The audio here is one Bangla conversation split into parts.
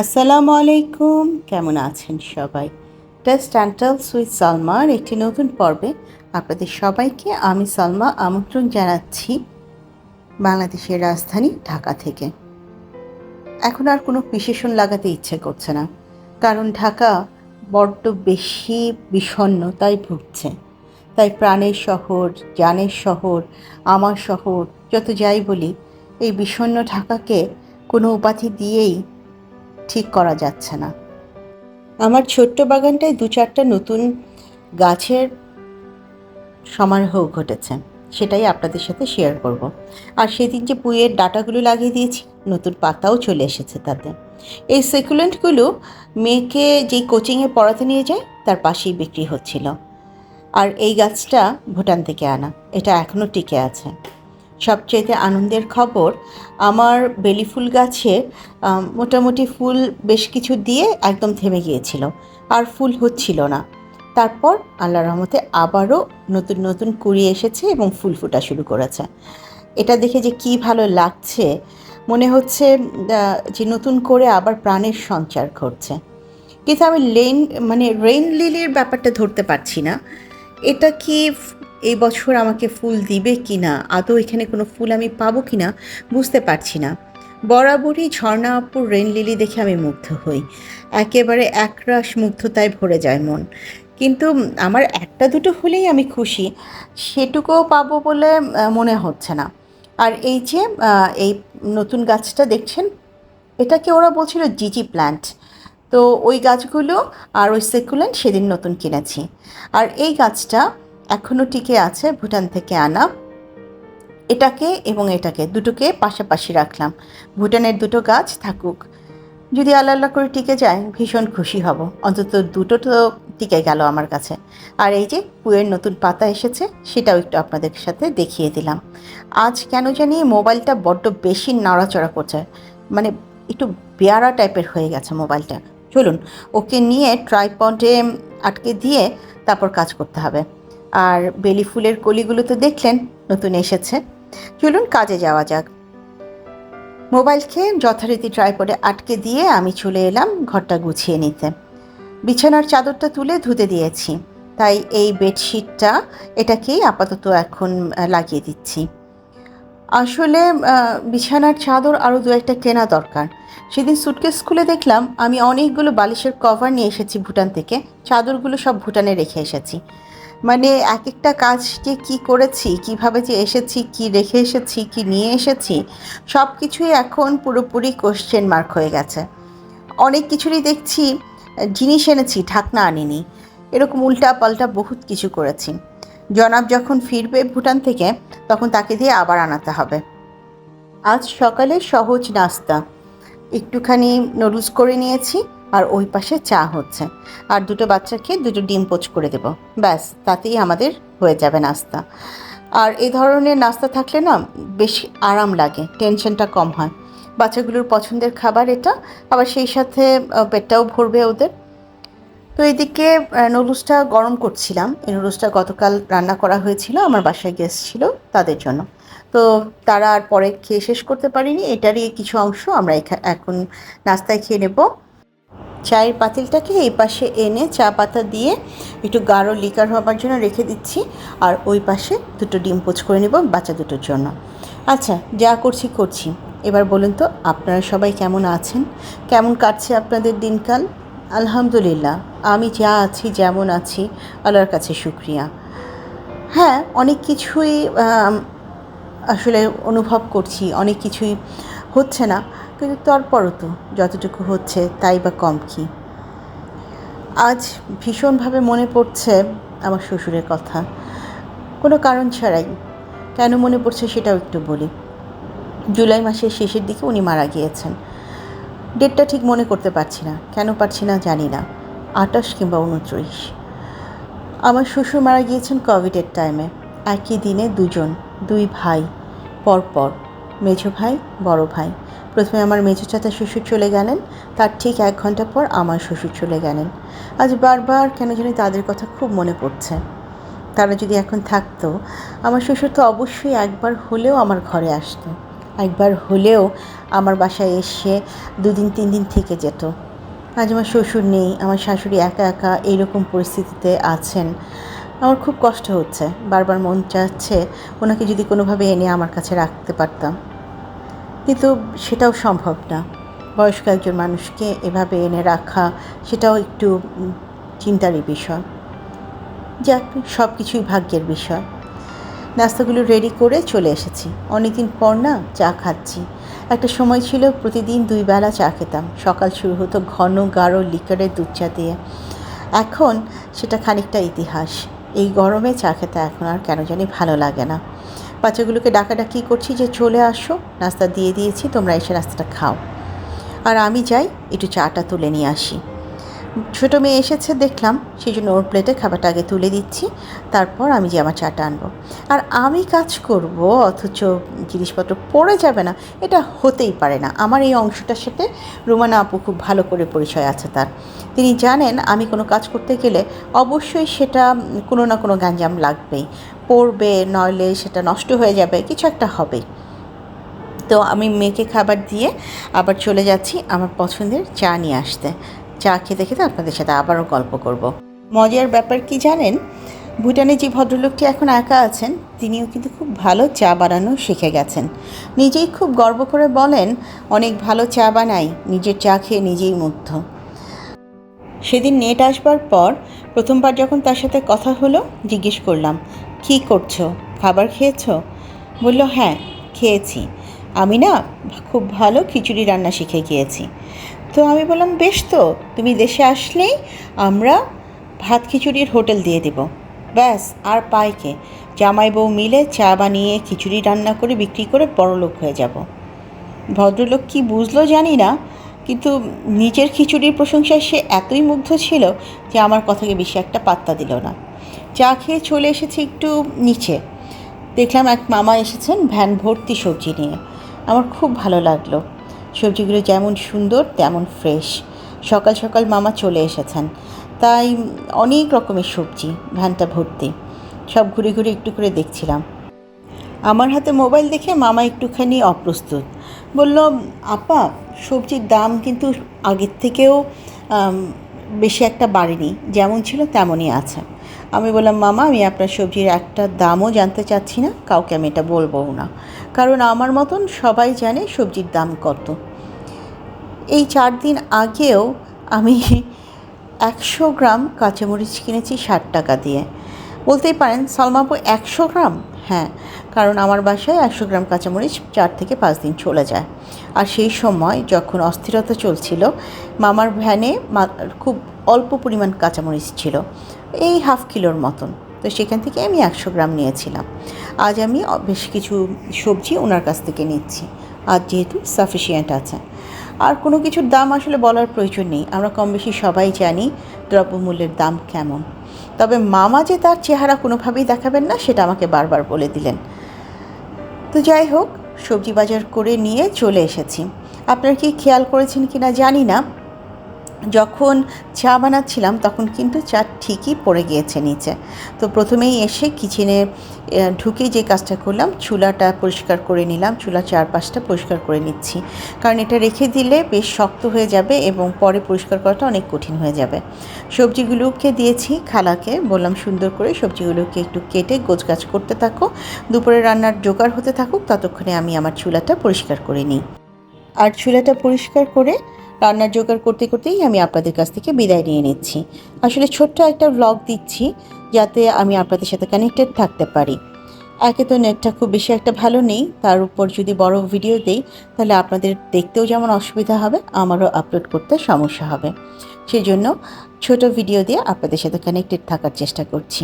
আসসালামু আলাইকুম কেমন আছেন সবাই? টেস্ট অ্যান্টালস উইথ সালমার একটি নতুন পর্বে আপনাদের সবাইকে আমি সালমা আমন্ত্রণ জানাচ্ছি বাংলাদেশের রাজধানী ঢাকা থেকে। এখন আর কোনো বিশেষণ লাগাতে ইচ্ছে করছে না, কারণ ঢাকা বড্ড বেশি বিষণ্ণতায় ভুগছে। তাই প্রাণের শহর জানের শহর, আমার শহর, যত যাই বলি, এই বিষণ্ণ ঢাকাকে কোনো উপাধি দিয়েই ঠিক করা যাচ্ছে না। আমার ছোট্ট বাগানটায় দু চারটা নতুন গাছের সমারোহ ঘটেছে, সেটাই আপনাদের সাথে শেয়ার করব। আর সেদিন যে পুঁয়ের ডাটাগুলো লাগিয়ে দিয়েছি, নতুন পাতাও চলে এসেছে তাতে। এই সেকুলেন্টগুলো মেয়েকে যেই কোচিংয়ে পড়াতে নিয়ে যায়, তার পাশেই বিক্রি হচ্ছিল। আর এই গাছটা ভুটান থেকে আনা, এটা এখনও টিকে আছে। সবচেয়ে আনন্দের খবর, আমার বেলি ফুল গাছে মোটামুটি ফুল বেশ কিছু দিয়ে একদম থেমে গিয়েছিল, আর ফুল হচ্ছিল না। তারপর আল্লাহ রহমতে আবারও নতুন নতুন কুড়ি এসেছে এবং ফুল ফোটা শুরু করেছে। এটা দেখে যে কি ভালো লাগছে, মনে হচ্ছে যে নতুন করে আবার প্রাণের সঞ্চার ঘটছে। কিন্তু আমি লেন মানে রেইন লিলির ব্যাপারটা ধরতে পারছি না। এটা কি এই বছর আমাকে ফুল দিবে কি না আদৌ এখানে কোনো ফুল আমি পাবো কি না বুঝতে পারছি না। বরাবরই ঝর্ণা আপুর রেন লিলি দেখে আমি মুগ্ধ হই। একেবারে একরাশ মুগ্ধতায় ভরে যায় মন। কিন্তু আমার একটা দুটো হলেই আমি খুশি, সেটুকুও পাবো বলে মনে হচ্ছে না। আর এই যে এই নতুন গাছটা দেখছেন, এটাকে ওরা বলছিল জিজি প্ল্যান্ট। তো ওই গাছগুলো আর ওই সেকুলেন্ট সেদিন নতুন কিনেছি। আর এই গাছটা এখনও টিকে আছে ভুটান থেকে আনা। এটাকে এবং এটাকে দুটোকে পাশাপাশি রাখলাম। ভুটানের দুটো গাছ থাকুক। যদি আল্লাহ আল্লাহ করে টিকে যায়, ভীষণ খুশি হব। অন্তত দুটো তো টিকে গেল আমার কাছে। আর এই যে পুয়ের নতুন পাতা এসেছে, সেটাও একটু আপনাদের সাথে দেখিয়ে দিলাম। আজ কেন জানি মোবাইলটা বড্ড বেশি নাড়াচড়া করছে। মানে একটু বেয়ারা টাইপের হয়ে গেছে মোবাইলটা। চলুন, ওকে নিয়ে ট্রাইপডে আটকে দিয়ে তারপর কাজ করতে হবে। আর বেলি ফুলের কলিগুলো তো দেখলেন, নতুন এসেছে। চলুন কাজে যাওয়া যাক। মোবাইল খেয়ে যথারীতি ট্রাইপডে আটকে দিয়ে আমি চলে এলাম ঘরটা গুছিয়ে নিতে। বিছানার চাদরটা তুলে ধুতে দিয়েছি। তাই এই বেডশিটটা এটাকেই আপাতত এখন লাগিয়ে দিচ্ছি। আসলে বিছানার চাদর আরও দু একটা কেনা দরকার। সেদিন সুটকেস খুলে দেখলাম, আমি অনেকগুলো বালিশের কভার নিয়ে এসেছি ভুটান থেকে। চাদরগুলো সব ভুটানে রেখে এসেছি। মানে এক একটা কাজ যে কী করেছি, কীভাবে যে এসেছি, কি রেখে এসেছি, কি নিয়ে এসেছি সব কিছুই এখন পুরোপুরি কোশ্চেন মার্ক হয়ে গেছে। অনেক কিছুরই দেখছি, জিনিস এনেছি, ঢাকনা আনিনি। এরকম উল্টা পাল্টা বহুত কিছু করেছি। জনাব যখন ফিরবে ভুটান থেকে, তখন তাকে দিয়ে আবার আনাতে হবে। আজ সকালে সহজ নাস্তা। একটুখানি নুডলস করে নিয়েছি। আর ওই পাশে চা হচ্ছে। আর দুটো বাচ্চাকে দুটো ডিম পোচ করে দেব। ব্যাস, তাতেই আমাদের হয়ে যাবে নাস্তা। আর এই ধরনের নাস্তা থাকলে না বেশি আরাম লাগে, টেনশনটা কম হয়। বাচ্চাগুলোর পছন্দের খাবার এটা, আবার সেই সাথে পেটটাও ভরবে ওদের। তো এদিকে নুডলসটা গরম করছিলাম। এই নুডলসটা গতকাল রান্না করা হয়েছিল, আমার বাসায় গেস্ট ছিল তাদের জন্য। তো তারা আর পরে খেয়ে শেষ করতে পারিনি, এটারই কিছু অংশ আমরা এখা- এখন নাস্তায় খেয়ে নেব। চায়ের পাতিলটাকে এই পাশে এনে চা পাতা দিয়ে একটু গাঢ় লিকার হবার জন্য রেখে দিচ্ছি। আর ওই পাশে দুটো ডিম পোচ করে নেব বাচ্চা দুটোর জন্য। আচ্ছা যা করছি করছি। এবার বলুন তো, আপনারা সবাই কেমন আছেন? কেমন কাটছে আপনাদের দিনকাল? আলহামদুলিল্লাহ, আমি যা আছি, যেমন আছি, আল্লাহর কাছে শুক্রিয়া। হ্যাঁ অনেক কিছুই আসলে অনুভব করছি, অনেক কিছুই হচ্ছে না, কিন্তু তারপরও তো যতটুকু হচ্ছে তাই বা কম কি। আজ ভীষণভাবে মনে পড়ছে আমার শ্বশুরের কথা। কোনো কারণ ছাড়াই। কেন মনে পড়ছে সেটাও একটু বলি। জুলাই মাসের শেষের দিকে উনি মারা গিয়েছেন। ডেটটা ঠিক মনে করতে পারছি না। কেন পারছি না জানি না। আটাশ কিংবা উনত্রিশ। আমার শ্বশুর মারা গিয়েছেন কোভিডের টাইমে একই দিনে দুজন, দুই ভাই, পরপর। মেজো ভাই, বড় ভাই। প্রথমে আমার মেজো চাচা শ্বশুর চলে গেলেন। তার ঠিক এক ঘণ্টা পর আমার শ্বশুর চলে গেলেন। আজ বারবার কেন জানি তাদের কথা খুব মনে পড়ছে। তারা যদি এখন থাকতো, আমার শ্বশুর তো অবশ্যই একবার হলেও আমার ঘরে আসতো। একবার হলেও আমার বাসায় এসে দুদিন, তিন দিন থেকে যেত। আজ আমার শ্বশুর নেই, আমার শাশুড়ি একা একা এইরকম পরিস্থিতিতে আছেন। আমার খুব কষ্ট হচ্ছে। বারবার মন চাচ্ছে ওনাকে যদি কোনোভাবে এনে আমার কাছে রাখতে পারতাম। কিন্তু সেটাও সম্ভব না। বয়স্ক একজন মানুষকে এভাবে এনে রাখা, সেটাও একটু চিন্তারই বিষয়। যাক সব কিছুই ভাগ্যের বিষয়। নাস্তাগুলো রেডি করে চলে এসেছি। অনেকদিন পর না চা খাচ্ছি। একটা সময় ছিল প্রতিদিন দুই বেলা চা খেতাম। সকাল শুরু হতো ঘন গাঢ় লিকারের দুধ চা দিয়ে। এখন সেটা খানিকটা ইতিহাস। এই গরমে চা খেতে এখন আর কেন জানি ভালো লাগে না। বাচ্চাগুলোকে ডাকাডাকি করছি যে চলে আসো, নাস্তা দিয়ে দিয়েছি, তোমরা এসে নাস্তাটা খাও। আর আমি যাই, একটু চাটা তুলে নিয়ে আসি। ছোটো মেয়ে এসেছে, দেখলাম। সেই জন্য ওর প্লেটে খাবারটা আগে তুলে দিচ্ছি। তারপর আমি যে আমার চাটা আনব। আর আমি কাজ করব, অথচ জিনিসপত্র পড়ে যাবে না। এটা হতেই পারে না। আমার এই অংশটার সাথে রুমানা আপু খুব ভালো করে পরিচয় আছে তার। তিনি জানেন, আমি কোনো কাজ করতে গেলে অবশ্যই সেটা কোনো না কোনো গাঞ্জাম লাগবেই। পড়বে, নইলে সেটা নষ্ট হয়ে যাবে, কিছু একটা হবে। তো আমি মেয়েকে খাবার দিয়ে আবার চলে যাচ্ছি আমার পছন্দের চা নিয়ে আসতে। চা খেতে খেতে আপনাদের সাথে আবারও গল্প করব। মজার ব্যাপার কি জানেন? ভুটানে যে ভদ্রলোকটি এখন একা আছেন, তিনিও কিন্তু খুব ভালো চা বানানো শিখে গেছেন। নিজেই খুব গর্ব করে বলেন, অনেক ভালো চা বানাই, নিজের চা খেয়ে নিজেই মুগ্ধ। সেদিন নেট আসবার পর প্রথমবার যখন তার সাথে কথা হলো, জিজ্ঞেস করলাম, কি করছ? খাবার খেয়েছো? বলল হ্যাঁ খেয়েছি। আমি না খুব ভালো খিচুড়ি রান্না শিখে গিয়েছি। তো আমি বললাম, বেশ তো, তুমি দেশে আসলেই আমরা ভাত খিচুড়ির হোটেল দিয়ে দেব। ব্যাস, আর পাইকে জামাই বউ মিলে চা বানিয়ে খিচুড়ি রান্না করে বিক্রি করে বড়লোক হয়ে যাব। ভদ্রলোক কি বুঝলো জানি না, কিন্তু নিজের খিচুড়ির প্রশংসায় সে এতই মুগ্ধ ছিল যে আমার কথাকে বেশি একটা পাত্তা দিল না। চা খেয়ে চলে এসেছি একটু নিচে। দেখলাম এক মামা এসেছেন ভ্যান ভর্তি সবজি নিয়ে। আমার খুব ভালো লাগল। সবজিগুলো যেমন সুন্দর, তেমন ফ্রেশ সকাল সকাল মামা চলে এসেছেন। তাই অনেক রকমের সবজি ভ্যানটা ভর্তি। সব ঘুরে ঘুরে একটু করে দেখছিলাম। আমার হাতে মোবাইল দেখে মামা একটুখানি অপ্রস্তুত। বলল, আপা, সবজির দাম কিন্তু আগের থেকেও বেশি একটা বাড়েনি। যেমন ছিল তেমনই আছে। আমি বললাম, মামা, আমি আপনার সবজির একটা দামও জানতে চাচ্ছি না। কাউকে আমি এটা বলবও না। কারণ আমার মতন সবাই জানে সবজির দাম কত। এই চার দিন আগেও আমি একশো গ্রাম কাঁচামরিচ কিনেছি ষাট টাকা দিয়ে। বলতেই পারেন সালমাপু একশো গ্রাম? হ্যাঁ কারণ আমার বাসায় একশো গ্রাম কাঁচামরিচ চার থেকে পাঁচ দিন চলে যায়। আর সেই সময় যখন অস্থিরতা চলছিল, মামার ভ্যানে খুব অল্প পরিমাণ কাঁচামরিচ ছিল, এই হাফ কিলোর মতন। তো সেখান থেকে আমি একশো গ্রাম নিয়েছিলাম। আজ আমি বেশ কিছু সবজি ওনার কাছ থেকে নিচ্ছি। আর যেহেতু সাফিসিয়েন্ট আছে। আর কোনো কিছুর দাম আসলে বলার প্রয়োজন নেই। আমরা কম বেশি সবাই জানি দ্রব্যমূল্যের দাম কেমন। তবে মামা যে তার চেহারা কোনোভাবেই দেখাবেন না, সেটা আমাকে বারবার বলে দিলেন। তো যাই হোক, সবজি বাজার করে নিয়ে চলে এসেছি। আপনারা কি খেয়াল করেছেন কি না জানি না। যখন চা বানাচ্ছিলাম, তখন কিন্তু চা ঠিকই পড়ে গিয়েছে নিচে। তো প্রথমেই এসে কিচেনে ঢুকেই যে কাজটা করলাম, চুলাটা পরিষ্কার করে নিলাম, চুলা চারপাশটা পরিষ্কার করে নিচ্ছি। কারণ এটা রেখে দিলে বেশ শক্ত হয়ে যাবে এবং পরে পরিষ্কার করাটা অনেক কঠিন হয়ে যাবে। সবজিগুলোকে দিয়েছি খালাকে, বললাম সুন্দর করে সবজিগুলোকে একটু কেটে গোছগাছ করতে থাকো, দুপুরে রান্নার জোগাড় হতে থাকুক, ততক্ষণে আমি আমার চুলাটা পরিষ্কার করে নিই। আর চুলাটা পরিষ্কার করে রান্নার জোগাড় করতে করতেই আমি আপনাদের কাছ থেকে বিদায় নিয়ে নিচ্ছি। আসলে ছোট্ট একটা ব্লগ দিচ্ছি যাতে আমি আপনাদের সাথে কানেক্টেড থাকতে পারি। একে তো নেটটা খুব বেশি একটা ভালো নেই, তার উপর যদি বড় ভিডিও দেই, তাহলে আপনাদের দেখতেও যেমন অসুবিধা হবে, আমারও আপলোড করতে সমস্যা হবে। সেই জন্য ছোট ভিডিও দিয়ে আপনাদের সাথে কানেক্টেড থাকার চেষ্টা করছি।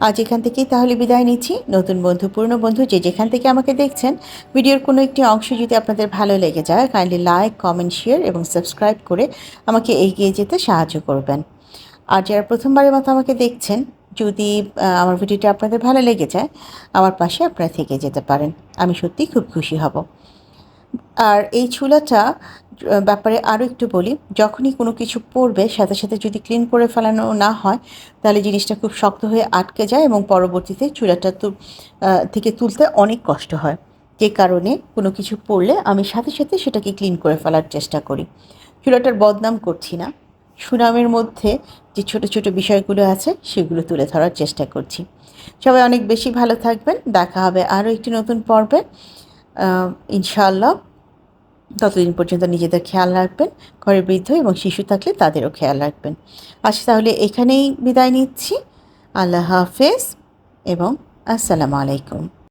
আজ এখান থেকেই তাহলে বিদায় নিচ্ছি। নতুন বন্ধু পুরনো বন্ধু যে যেখান থেকে আমাকে দেখছেন ভিডিওর কোনো একটি অংশ যদি আপনাদের ভালো লেগে যায় কাইন্ডলি লাইক কমেন্ট শেয়ার এবং সাবস্ক্রাইব করে আমাকে এগিয়ে যেতে সাহায্য করবেন। আর যারা প্রথমবারের মতো আমাকে দেখছেন যদি আমার ভিডিওটা আপনাদের ভালো লেগে যায় আমার পাশে আপনারা থেকে যেতে পারেন। আমি সত্যিই খুব খুশি হব। আর এই আহ, ব্যাপারে আরও একটু বলি, যখনই কোনো কিছু পড়বে, সাথে সাথে যদি ক্লিন করে ফেলানো না হয়, তাহলে জিনিসটা খুব শক্ত হয়ে আটকে যায় এবং পরবর্তীতে চুলাটা তু থেকে তুলতে অনেক কষ্ট হয়। যে কারণে কোনো কিছু পড়লে আমি সাথে সাথে সেটাকে ক্লিন করে ফেলার চেষ্টা করি। চুলাটার বদনাম করছি না। সুনামের মধ্যে যে ছোট ছোট বিষয়গুলো আছে, সেগুলো তুলে ধরার চেষ্টা করছি। সবাই অনেক বেশি ভালো থাকবেন। দেখা হবে আরও একটি নতুন পর্বে। ইনশাআল্লাহ। ততদিন পর্যন্ত নিজেদের খেয়াল রাখবেন, ঘরে বৃদ্ধ এবং শিশু থাকলে তাদেরও খেয়াল রাখবেন। আজ তাহলে এখানেই বিদায় নিচ্ছি। আল্লাহ হাফেজ এবং আসসালামু আলাইকুম।